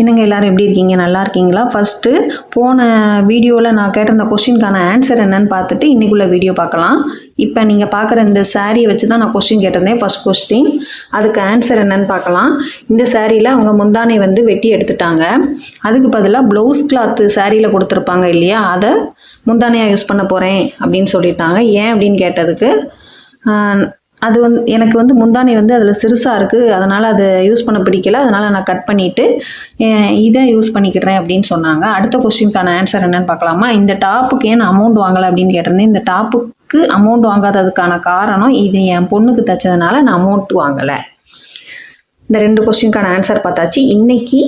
என்னங்க எல்லோரும் எப்படி இருக்கீங்க? நல்லா இருக்கீங்களா? ஃபஸ்ட்டு போன வீடியோவில் நான் கேட்டிருந்த கொஸ்டினுக்கான ஆன்சர் என்னன்னு பார்த்துட்டு இன்றைக்குள்ள வீடியோ பார்க்கலாம். இப்போ நீங்கள் பார்க்குற இந்த சாரியை வச்சு தான் நான் கொஸ்டின் கேட்டிருந்தேன் ஃபஸ்ட் கொஸ்டின் அதுக்கு ஆன்சர் என்னன்னு பார்க்கலாம். இந்த சாரியில் அவங்க முந்தானை வந்து வெட்டி எடுத்துட்டாங்க. அதுக்கு பதிலாக ப்ளவுஸ் கிளாத்து சாரியில் கொடுத்துருப்பாங்க இல்லையா? அதை முந்தானையாக யூஸ் பண்ண போகிறேன் அப்படின்னு சொல்லிட்டாங்க. ஏன் அப்படின்னு கேட்டதுக்கு அது வந்து எனக்கு வந்து முந்தானை வந்து அதில் சிறுசாக இருக்குது அதனால் அதை யூஸ் பண்ண பிடிக்கல. அதனால் நான் கட் பண்ணிவிட்டு இதை யூஸ் பண்ணிக்கிறேன் அப்படின்னு சொன்னாங்க. அடுத்த கொஸ்டினுக்கான ஆன்சர் என்னென்னு பார்க்கலாமா? இந்த டாப்புக்கு ஏன் அமௌண்ட் வாங்கலை அப்படின்னு கேட்டிருந்தேன். இந்த டாப்புக்கு அமௌண்ட் வாங்காததுக்கான காரணம் இது என் பொண்ணுக்கு தைச்சதுனால நான் அமௌண்ட் வாங்கலை. இந்த ரெண்டு கொஸ்டினுக்கான ஆன்சர் பார்த்தாச்சு. இன்றைக்கி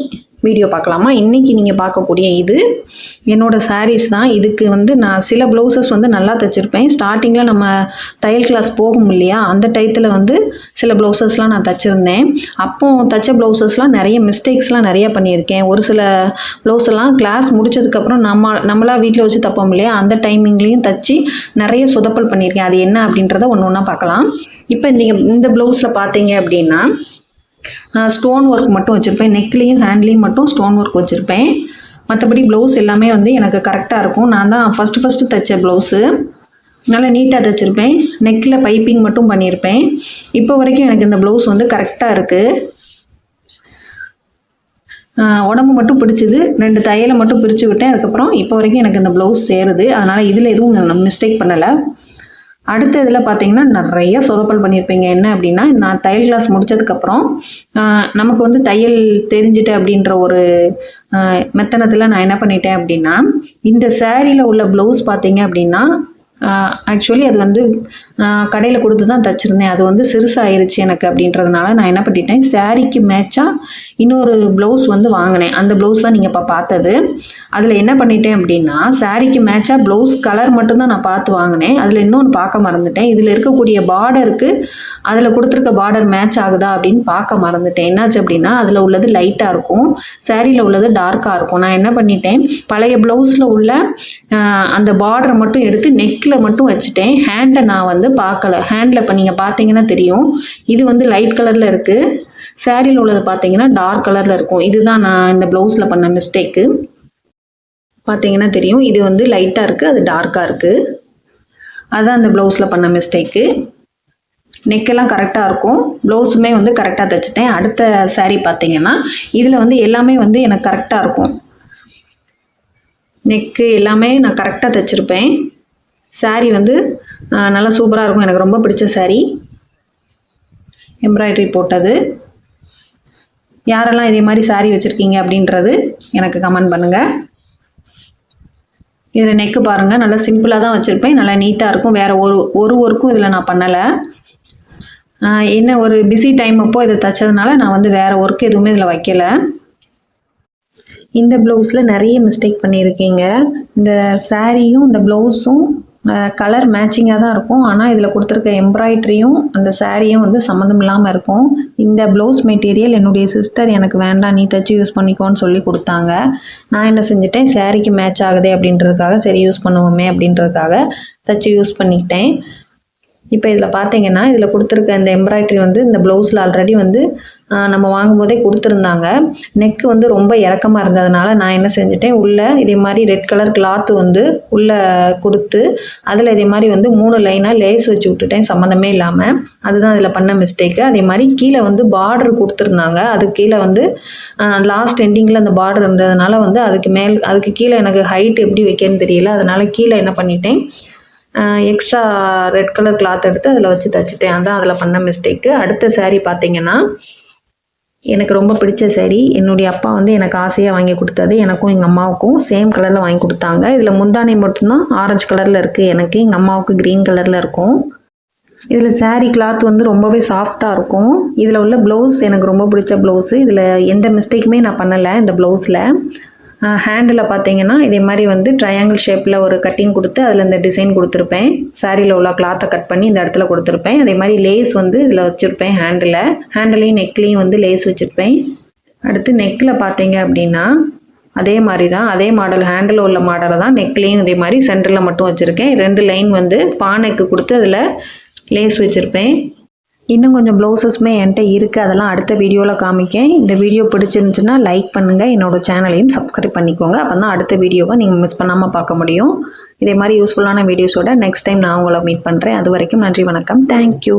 வீடியோ பார்க்கலாமா? இன்றைக்கி நீங்கள் பார்க்கக்கூடிய இது என்னோடய சாரீஸ் தான். இதுக்கு வந்து நான் சில ப்ளவுசஸ் வந்து நல்லா தைச்சிருப்பேன். ஸ்டார்டிங்கில் நம்ம தையல் கிளாஸ் போகும் இல்லையா? அந்த டயத்தில் வந்து சில ப்ளவுசஸ்லாம் நான் தைச்சிருந்தேன். அப்போ தைச்ச ப்ளவுசஸ்லாம் நிறைய மிஸ்டேக்ஸ்லாம் நிறைய பண்ணியிருக்கேன். ஒரு சில ப்ளவுஸ் எல்லாம் கிளாஸ் முடிச்சதுக்கப்புறம் நம்ம நம்மளா வீட்டில் வச்சு தைப்போம் இல்லையா? அந்த டைமிங்லேயும் தைச்சி நிறைய சொதப்பல் பண்ணியிருக்கேன். அது என்ன அப்படின்றத ஒன்று ஒன்றா பார்க்கலாம். இப்போ நீங்கள் இந்த ப்ளவுஸில் பார்த்தீங்க அப்படின்னா ஸ்டோன் ஒர்க் மட்டும் வச்சுருப்பேன். நெக்லேயும் ஹேண்ட்லேயும் மட்டும் ஸ்டோன் ஒர்க் வச்சுருப்பேன். மற்றபடி ப்ளவுஸ் எல்லாமே வந்து எனக்கு கரெக்டாக இருக்கும். நான் தான் ஃபஸ்ட்டு ஃபஸ்ட்டு தைச்ச ப்ளவுஸு நல்லா நீட்டாக தைச்சிருப்பேன். நெக்கில் பைப்பிங் மட்டும் பண்ணியிருப்பேன் இப்போ வரைக்கும் எனக்கு இந்த ப்ளவுஸ் வந்து கரெக்டாக இருக்குது உடம்பு மட்டும் பிடிச்சிது. ரெண்டு தையலை மட்டும் பிரித்து விட்டேன். அதுக்கப்புறம் இப்போ வரைக்கும் எனக்கு இந்த ப்ளவுஸ் சேருது. அதனால் இதில் எதுவும் நான் மிஸ்டேக் பண்ணலை. அடுத்த இதில் பார்த்தீங்கன்னா நிறைய சொதப்பல் பண்ணியிருப்பீங்க என்ன அப்படின்னா நான் தையல் கிளாஸ் முடிச்சதுக்கப்புறம் நமக்கு வந்து தையல் தெரிஞ்சுட்டு அப்படின்ற ஒரு மெத்தனத்தில் நான் என்ன பண்ணிட்டேன் அப்படின்னா இந்த சேரீயில் உள்ள ப்ளவுஸ் பார்த்தீங்க அப்படின்னா ஆக்சுவலி அது வந்து நான் கடையில் கொடுத்து தான் தைச்சிருந்தேன். அது வந்து சிறுசாயிருச்சு எனக்கு அப்படின்றதுனால நான் என்ன பண்ணிட்டேன் சாரீக்கு மேட்சாக இன்னொரு ப்ளவுஸ் வந்து வாங்கினேன். அந்த ப்ளவுஸ் தான் நீங்கள் இப்போ பார்த்தது. அதில் என்ன பண்ணிட்டேன் அப்படின்னா சாரீக்கு மேட்சாக ப்ளவுஸ் கலர் மட்டும்தான் நான் பார்த்து வாங்கினேன். அதில் இன்னொன்று பார்க்க மறந்துட்டேன். இதில் இருக்கக்கூடிய பார்டருக்கு அதில் கொடுத்துருக்க பார்டர் மேட்ச் ஆகுதா அப்படின்னு பார்க்க மறந்துட்டேன். என்னாச்சு அப்படின்னா அதில் உள்ளது லைட்டாக இருக்கும். சாரியில் உள்ளது டார்க்காக இருக்கும். நான் என்ன பண்ணிட்டேன் பழைய ப்ளவுஸில் உள்ள அந்த பார்டரை மட்டும் எடுத்து நெக்கில் மட்டும் வச்சுட்டேன். ஹேண்டை நான் வந்து பார்க்கல. ஹேண்டில் இப்போ நீங்கள் பார்த்தீங்கன்னா தெரியும். இது வந்து லைட் கலரில் இருக்குது சேரீயில் உள்ளது பார்த்தீங்கன்னா டார்க் கலரில் இருக்கும். இதுதான் நான் இந்த ப்ளவுஸில் பண்ண மிஸ்டேக்கு பார்த்தீங்கன்னா தெரியும். இது வந்து லைட்டாக இருக்குது அது டார்க்காக இருக்குது அதுதான் அந்த ப்ளவுஸில் பண்ண மிஸ்டேக்கு நெக்கெல்லாம் கரெக்டாக இருக்கும். ப்ளவுஸுமே வந்து கரெக்டாக தைச்சிட்டேன். அடுத்த சாரீ பார்த்தீங்கன்னா இதில் வந்து எல்லாமே வந்து எனக்கு கரெக்டாக இருக்கும். நெக்கு எல்லாமே நான் கரெக்டாக தைச்சிருப்பேன். சாரீ வந்து நல்லா சூப்பராக இருக்கும். எனக்கு ரொம்ப பிடிச்ச சாரீ எம்ப்ராய்டரி போட்டது. யாரெல்லாம் இதே மாதிரி சாரீ வச்சுருக்கீங்க அப்படின்றது எனக்கு கமெண்ட் பண்ணுங்கள் இதில் நெக்கு பாருங்கள் நல்லா சிம்பிளாக தான் வச்சுருப்பேன். நல்லா நீட்டாக இருக்கும். வேறு ஒரு ஒரு ஒர்க்கும் இதில் நான் பண்ணலை. என்ன ஒரு பிஸி டைம் அப்போ இதை தைச்சதுனால நான் வந்து வேறு ஒர்க் எதுவுமே இதில் வைக்கல. இந்த ப்ளவுஸில் நிறைய மிஸ்டேக் பண்ணியிருக்கீங்க. இந்த சாரியும் இந்த ப்ளவுஸும் கலர் மேட்சிங்காக தான் இருக்கும். ஆனால் இதில் கொடுத்துருக்க எம்ப்ராய்ட்ரியும் அந்த சாரியும் வந்து சம்மந்தம் இல்லாமல் இருக்கும். இந்த ப்ளவுஸ் மெட்டீரியல் என்னுடைய சிஸ்டர் எனக்கு வேண்டாம் நீ தைச்சி யூஸ் பண்ணிக்கோன்னு சொல்லி கொடுத்தாங்க. நான் என்ன செஞ்சுட்டேன்? சாரிக்கு மேட்ச் ஆகுதே அப்படின்றதுக்காக சரி யூஸ் பண்ணுவோமே அப்படின்றதுக்காக தச்சு யூஸ் பண்ணிக்கிட்டேன். இப்போ இதில் பார்த்தீங்கன்னா இதில் கொடுத்துருக்க இந்த எம்ப்ராய்டரி வந்து இந்த ப்ளவுஸில் ஆல்ரெடி வந்து நம்ம வாங்கும்போதே கொடுத்துருந்தாங்க. நெக்கு வந்து ரொம்ப இறக்கமாக இருந்ததுனால நான் என்ன செஞ்சுட்டேன் உள்ளே இதே மாதிரி ரெட் கலர் கிளாத்து வந்து உள்ளே கொடுத்து அதில் இதே மாதிரி வந்து மூணு லைனாக லேஸ் வச்சு விட்டுட்டேன் சம்மந்தமே இல்லாமல் அதுதான் இதில் பண்ண மிஸ்டேக்கு அதே மாதிரி கீழே வந்து பார்டர் கொடுத்துருந்தாங்க. அதுக்கு கீழே வந்து லாஸ்ட் எண்டிங்கில் அந்த பார்டர் இருந்ததுனால வந்து அதுக்கு மேல் அதுக்கு கீழே எனக்கு ஹைட் எப்படி வைக்கன்னு தெரியல. அதனால் கீழே என்ன பண்ணிட்டேன் எக்ஸ்ட்ரா ரெட் கலர் கிளாத் எடுத்து அதில் வச்சு தைச்சிட்டேன். அதான் அதில் பண்ண மிஸ்டேக்கு அடுத்த சேரீ பார்த்தீங்கன்னா எனக்கு ரொம்ப பிடிச்ச saree. என்னுடைய அப்பா வந்து எனக்கு ஆசையாக வாங்கி கொடுத்தது. எனக்கும் எங்கள் அம்மாவுக்கும் சேம் கலரில் வாங்கி கொடுத்தாங்க. இதில் முந்தானை மட்டும்தான் ஆரஞ்சு கலரில் இருக்குது எனக்கு எங்கள் அம்மாவுக்கு க்ரீன் கலரில் இருக்கும். இதில் சாரீ கிளாத் வந்து ரொம்பவே சாஃப்டாக இருக்கும். இதில் உள்ள ப்ளவுஸ் எனக்கு ரொம்ப பிடிச்ச ப்ளவுஸு இதில் எந்த மிஸ்டேக்குமே நான் பண்ணலை இந்த ப்ளவுஸில் ஹேண்டில் பார்த்தீங்கன்னா இதே மாதிரி வந்து ட்ரையாங்கிள் ஷேப்பில் ஒரு கட்டிங் கொடுத்து அதில் இந்த டிசைன் கொடுத்துருப்பேன். சாரியில் உள்ள கிளாத்தை கட் பண்ணி இந்த இடத்துல கொடுத்துருப்பேன். அதே மாதிரி லேஸ் வந்து இதில் வச்சுருப்பேன் ஹேண்டில் ஹேண்டிலையும் நெக்லேயும் வந்து லேஸ் வச்சுருப்பேன். அடுத்து நெக்கில் பார்த்தீங்க அப்படின்னா அதே மாதிரி தான் அதே மாடல் ஹேண்டில் உள்ள மாடலை தான் நெக்லேயும் இதே மாதிரி சென்டரில் மட்டும் வச்சுருக்கேன். ரெண்டு லைன் வந்து பானைக்கு கொடுத்து அதில் லேஸ் வச்சுருப்பேன். இன்னும் கொஞ்சம் ப்ளவுசஸுமே என்கிட்ட இருக்குது அதெல்லாம் அடுத்த வீடியோவில் காமிக்கேன். இந்த வீடியோ பிடிச்சிருந்துச்சுன்னா லைக் பண்ணுங்கள் என்னோட சேனலையும் சப்ஸ்கிரைப் பண்ணிக்கோங்க. அப்போ தான் அடுத்த வீடியோவை நீங்கள் மிஸ் பண்ணாமல் பார்க்க முடியும். இதே மாதிரி யூஸ்ஃபுல்லான வீடியோஸோட நெக்ஸ்ட் டைம் நான் உங்களை மீட் பண்ணுறேன் அது வரைக்கும் நன்றி வணக்கம். தேங்க்யூ